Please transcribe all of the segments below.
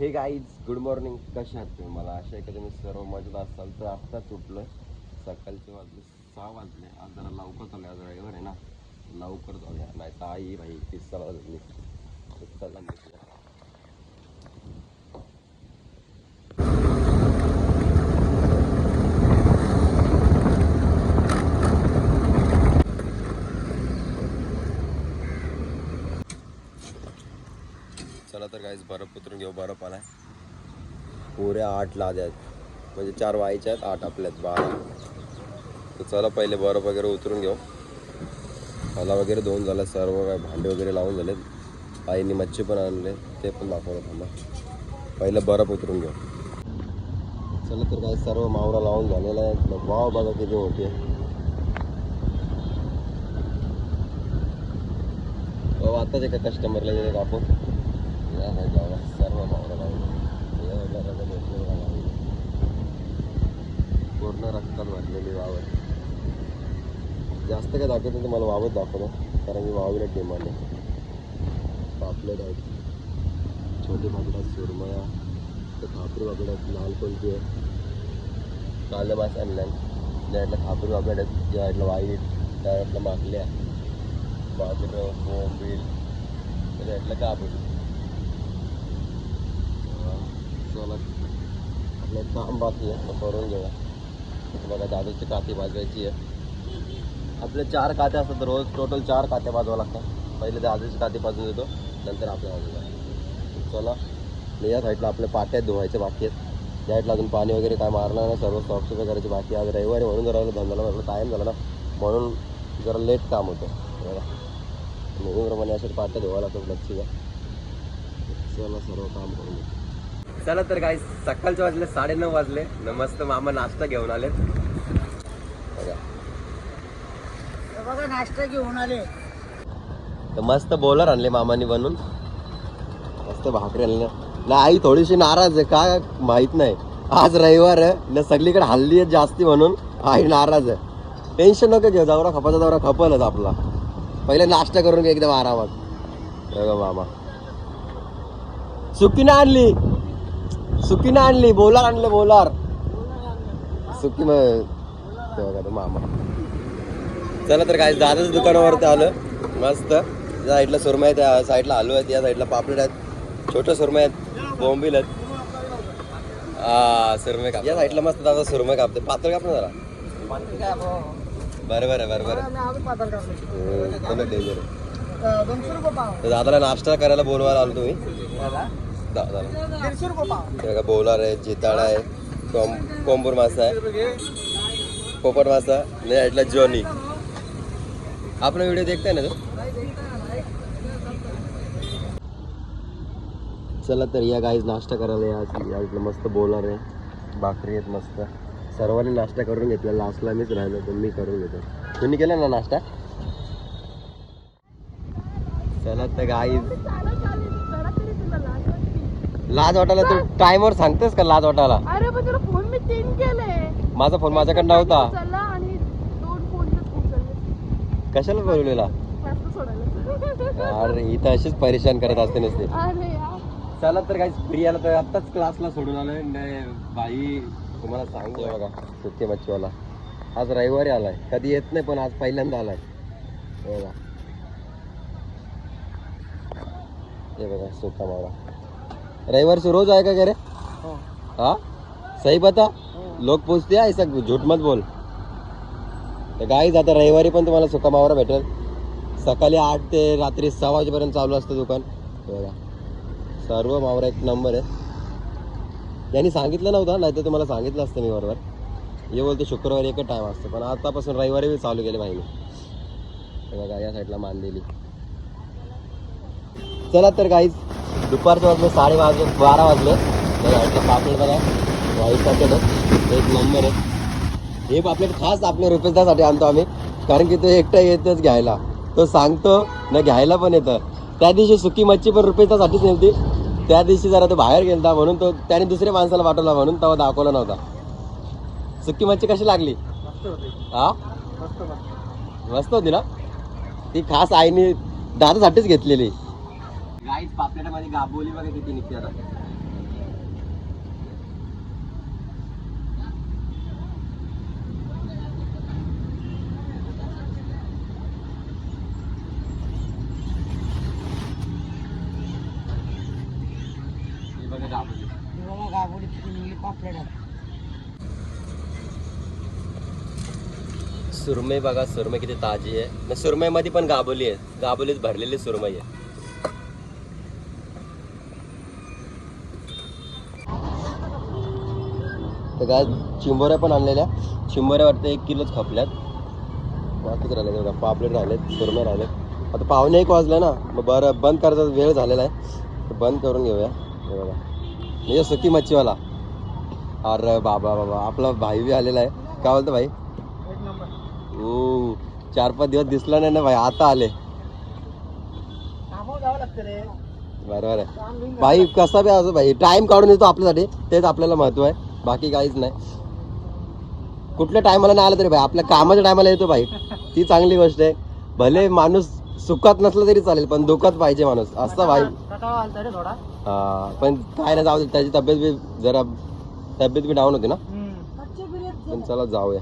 हे guys good morning कशा आहात तुम्ही? मला अशा आहे की तुम्ही सर्व मजेत असाल. तर आत्ताच उठलं सकाळचे वाजले सहा वाजले. आज जरा लवकर चालू आज ड्रायव्हर आहे ना. लवकर जाऊया नाही तर आई भाई तीस चला मी चला निघूया. चला तर काहीच बरफ उतरून घेऊ बरफ आलाय पुऱ्या आठ लाद्या आहेत. म्हणजे चार व्हायच्या आहेत आठ आपल्या आहेत बारा. तर चला पहिले बरफ वगैरे उतरून घेऊ. मला वगैरे दोन झाला सर्व काय भांडे वगैरे लावून झालेत. आईने मच्छी पण आणले ते पण दाखवलं थांबा. पहिलं बरफ उतरून घेऊ. चला तर काय सर्व मावरा लावून झालेला आहे. वाव बघा किती मोठी आहे. अहो, आताच एका कस्टमरला गेले कापून. पूर्ण रक्तात भरलेली वाव आहे. जास्त काय दाखवत नाही मला वावच दाखवतो. कारण मी वावीला डिमांड आहे. पापलेट आहेत. छोटे पापड आहेत सुरमया. तर खापरी पापड आहेत लाल कोणती आहे काले मास आणल्या. त्या साईडला खापरी पापड आहेत या साईडला वाईट त्या साईडला माकल्या बाजरं बोंबील त्या साईडला कापूस चला आपलं काम बाकी आहे करून घेऊया बघा दादूची काती भाजवायची आहे. आपले चार काते असतात रोज टोटल चार काते भाजवा लागतात. पहिले दादूची काती भाजून देतो नंतर आपल्या बाजूला चला या साईडला आपल्या पाट्यात धुवायचे बाकी आहेत. या साईडला अजून पाणी वगैरे काय मारणार नाही सर्व साफसफाई करायची बाकी आज रविवारी म्हणून जरा धंद्याला म्हटलं टाईम झाला ना. म्हणून जरा लेट काम होतं. बघा. नेहमीप्रमाणे असे पाट्या धुवायला लागतात लक्षीला चला सर्व काम करून घेऊ चला तर काय सकाळचे वाजले साडेनऊ वाजले. न मस्त मामा नाश्ता घेऊन आले बघा. नाश्ता घेऊन आले. तर मस्त बॉलर आणले मामानी बनवून मस्त भाकरी आणले ना आई थोडीशी नाराज आहे. काय माहीत नाही. आज रविवार आहे. ना सगळीकडे हल्ली आहे जास्ती म्हणून. आई नाराज आहे. टेन्शन नको घेऊ. दौरा खपाचा दौरा खपलच आपला. पहिले नाश्ता करून घे एकदम आरामात. बघा मामा. सुकीनं आणली. सुकीनं आणली बोलार आणले बोलार. सुकी मग मामा. चला तर काय दादाच दुकानावरती आलं. मस्त. या साईडला सुरमई आहेत त्या साईडला आलू आहेत या साईडला पापलेट आहेत. छोटे सुरमई आहेत बोंबील आहेत. हा सुरमई काप या साईडला मस्त दादा सुरमई कापते पातळ काप ना जरा. बरं बरं बरं बरं. चला डेंजर दादाला नाश्ता करायला बोलवायला आलो तुम्ही. दीडशे रुपये पाव. बघा बोलार आहे जिताळा आहे कोंब कोंबूर मासा आहे पोपट मासा आणि साईडला जॉनी. आपला व्हिडिओ देखताय ना तो? चला तर या गाईज नाश्ता करायला या. या इकडे मस्त बोलणार आहे. भाकरी आहेत मस्त. सर्वांनी नाश्ता करून घेतला. लास्टला मीच राहिलो तर मी करून घेतो. तुम्ही केला ना नाश्ता? चला तर गाईज लाज वाटायला तू टाइमवर सांगतेस का लाज वाटायला? अरे पण तुला फोन मी तीन केले माझा फोन माझ्याकडे नव्हता. उचलला आणि दोन फोन उचलले कशाला बोलवलेला? जास्त सोडायला. अरे इथं अशीच परेशान करत असते नसते. अरे यार. चला तर काही प्रियाला तर आत्ताच क्लासला सोडून आलोय. न- बाई तुम्हाला सांगतो बघा सुट्टी मच्छीवाला. आज रविवारी आलाय. कधी येत नाही पण आज पहिल्यांदा आलाय. हे बघा. हे बघा सुका मावळा रविवारची रोज आहे का घरे? हाँ. सही बता. लोग पूछते हैं ऐसा झूठ मत बोल. तर गाईज आता रविवारी पण तुम्हाला सुका मावरा भेटेल. सकाळी आठ ते रात्री सहा वाजेपर्यंत चालू असतं दुकान. हे बघा. सर्व मावरा एक नंबर आहे यांनी सांगितलं नव्हतं नाही तर तुम्हाला सांगितलं असतं मी बरोबर. हे बोलते शुक्रवारी एकच टाईम असतो पण आतापासून रविवारी बी चालू केले हे बघा या साईडला मानलेली चला तर काहीच दुपारचे वाजले साडे वाजले बारा वाजले. तर पापलेट बघा. आहे. एक नंबर आहे. हे पापलेट खास आपल्या रुपयासाठी आणतो आम्ही. कारण की तो एकटा येतच घ्यायला. तो सांगतो ना घ्यायला पण येतं. त्या दिवशी सुकी मच्छी पण रुपयासाठीच नेलती. त्या दिवशी जरा तो बाहेर गेलता म्हणून तो त्याने दुसऱ्या माणसाला पाठवला म्हणून तेव्हा दाखवला नव्हता. सुकी मच्छी कशी लागली? हा? मस्त होती ना? ती खास आईने दादासाठीच घेतलेली. साईज पापलेटामध्ये गाबोली वगैरे किती निघते आता सुरमई बघा सुरमई किती ताजी आहे. सुरमईमध्ये पण गाबोली आहे. गाबोलीत भरलेली सुरमई आहे. तर काय चिंबोऱ्या पण आणलेल्या. चिंबोऱ्या वाटतं एक किलोच खपल्यात. बाकीच राहिले बघा पापलेट राहिलेत सुरमई राहिलेत. आता पावणे एक वाजले ना मग बरं बंद करायचा वेळ झालेला आहे. तर बंद करून घेऊया. हे बघा. म्हणजे सुकी मच्छीवाला. अरे बाबा बाबा आपला भाई बी आलेला आहे. काय बोलतो भाई? ओ चार पाच दिवस दिसला नाही ना भाई आता आले. बरोबर आहे. भाई कसा बी असो भाई टाइम काढून येतो आपल्यासाठी. तेच आपल्याला महत्त्व आहे. बाकी काहीच नाही. कुठल्या टायमाला नाही आला तरी भाई आपल्या कामाच्या टायमाला येतो भाई. ती चांगली गोष्ट आहे. भले माणूस सुखात नसला तरी चालेल पण दुखात पाहिजे माणूस. असं भाई. हा पण काय नाही जाऊ दे. त्याची तब्येत बी जरा तब्येत बी डाऊन होती ना? पण चला जाऊया.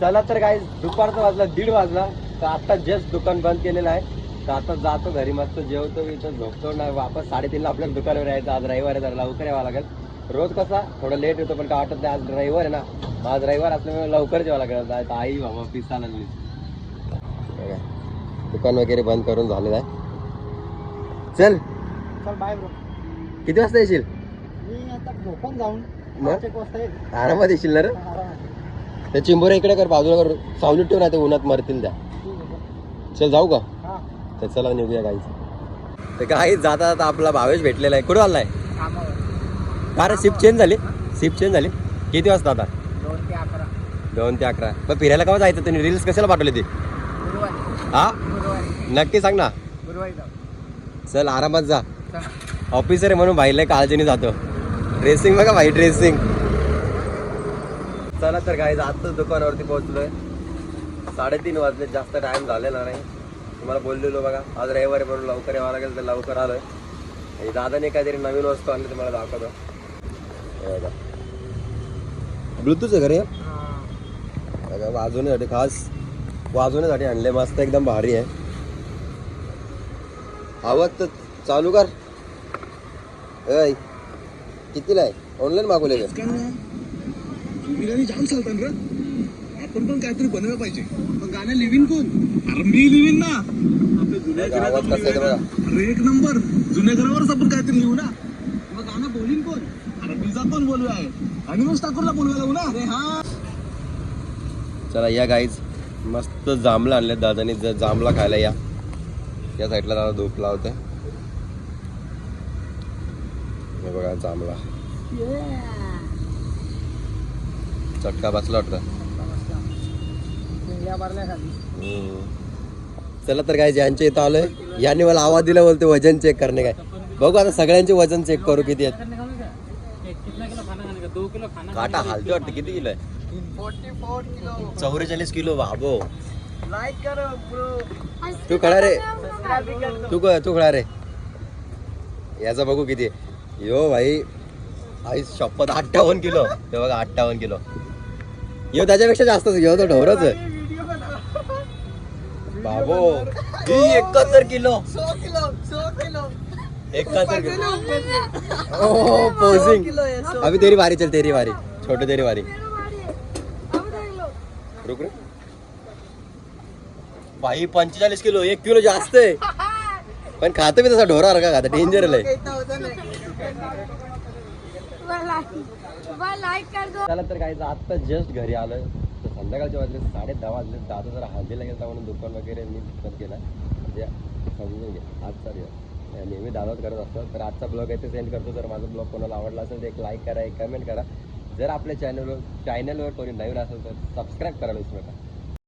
चला तर काय दुपारचा वाजला दीड वाजला. तर आता जस्ट दुकान बंद केलेलं आहे. तर आता जातो घरी मस्त जेवतो इथं झोपतो. नाही वापस साडेतीनला आपल्याला दुकानावर यायचं. आज रविवार आहे जरा लवकर यावं लागेल. रोज कसा? थोडं लेट येतो पण काय वाटत नाही आज रविवार आहे ना. आज रविवार असल्यामुळे लवकर जेवावं लागेल. आता आई बाबा पिसा बघा, दुकान वगैरे बंद करून झालेलं आहे. चल. चल बाय ब्रो किती वाजता येशील? मी आता झोपून जाऊन मग? पाच एक वाजता येईल आरामात येशील ना रे? आरामात. त्या चिंबोऱ्या इकडे कर बाजूला कर. सावलीत ठेवून नाही ते उन्हात मरतील त्या. ठीक आहे चल जाऊ का? हा. तर चला निघूया गाईच. तर काही जाता जाता आपला भावेश भेटलेला आहे. कुठं आलाय कामावर. का रे शिफ्ट चेंज झाली. शिफ्ट चेंज झाली. किती वाजता आता? दोन ते अकरा. दोन ते अकरा. मग फिरायला केव्हा जायचं? तुम्ही रील्स कशाला पाठवले ते? हा? नक्की सांग ना. चल आरामात जा. ऑफिसर आहे म्हणून भाईला काळजीने जातो. ड्रेसिंग बघा भाई ड्रेसिंग चला तर काही आत्ताच दुकानावरती पोहोचलोय. साडेतीन वाजले जास्त टाइम झालेला नाही. तुम्हाला बोललेलो बघा. आज रविवारी म्हणून लवकर यावं लागेल तर लवकर आलोय. दादाने काहीतरी नवीन वस्तू आणली तुम्हाला दाखवतो. हे बघा. ब्लूटूथ आहे घरी हा. बघा वाजवण्यासाठी खास वाजवण्यासाठी आणले मस्त एकदम भारी आहे. आवाज तर चालू कर. ऐ कितीला आहे? ऑनलाईन मागवले का? बिर्याणी जाम चालतात रे. आपण पण काहीतरी बनवायला पाहिजे. पण गाणं लिव्हिन कोण? अरे मी लिव्हिन ना. आपल्या जुन्या आवाज येतो बघा. अरे एक नंबर. जुन्या घरावरच आपण काहीतरी लिहू ना मग गाणं बोलीन कोण अरे पिझ्झा पण बोलू आहे आणि मग ठाकूरला बोलवायला लावू ना अरे हा. चला या गाईज मस्त जांभळं आणले दादानी. ज- जांभळा खायला या. या साईडला दादा धूप लावते हे बघा जांभळा. चटका बसला वाटतं. चला तर काय ज्यांच्या इथं आलोय. यांनी मला आवाज दिला बोलते वजन चेक करणे काय. बघू आता सगळ्यांचे वजन चेक करू किती आहेत. काटा हालते वाटतं किती किलो आहे? Forty four kilo. चौवेचाळीस किलो बाबो लाईक करो ब्रो तू खडा रे. तू क- तू खडा रे. याचा बघू किती आहे. यो भाई आई शपथ अठ्ठावन्न किलो. ते बघा अठ्ठावन्न किलो. यो त्याच्यापेक्षा जास्तच घेऊ तो ढोरच आहे. बाबो ही एकाहत्तर किलो. सौ किलो सौ किलो. ओ पोजिंग किलो है सौ अभी तेरी बारी चल तेरी बारी छोटे तेरी बारी रुक रे. बाई पंचेचाळीस किलो एक किलो जास्त आहे. पण खातं मी तसा ढोरा का खाता डेंजर त्याला तर काय आत्ता जस्ट घरी आलोय. तर संध्याकाळचे वाजले साडे दहा वाजले. दादा जरा हळदीला गेला म्हणून दुकान वगैरे मी केला. म्हणजे समजून घे. आजचा दिवस नेहमी दादाच करत असतो. तर आजचा ब्लॉग येथे सेंड करतो. जर माझा ब्लॉग कोणाला आवडला असेल तर एक लाईक करा एक कमेंट करा. जर आपल्या चॅनलवर चॅनलवर कोणी नवीन असेल तर सबस्क्राईब करायला विसरू नका.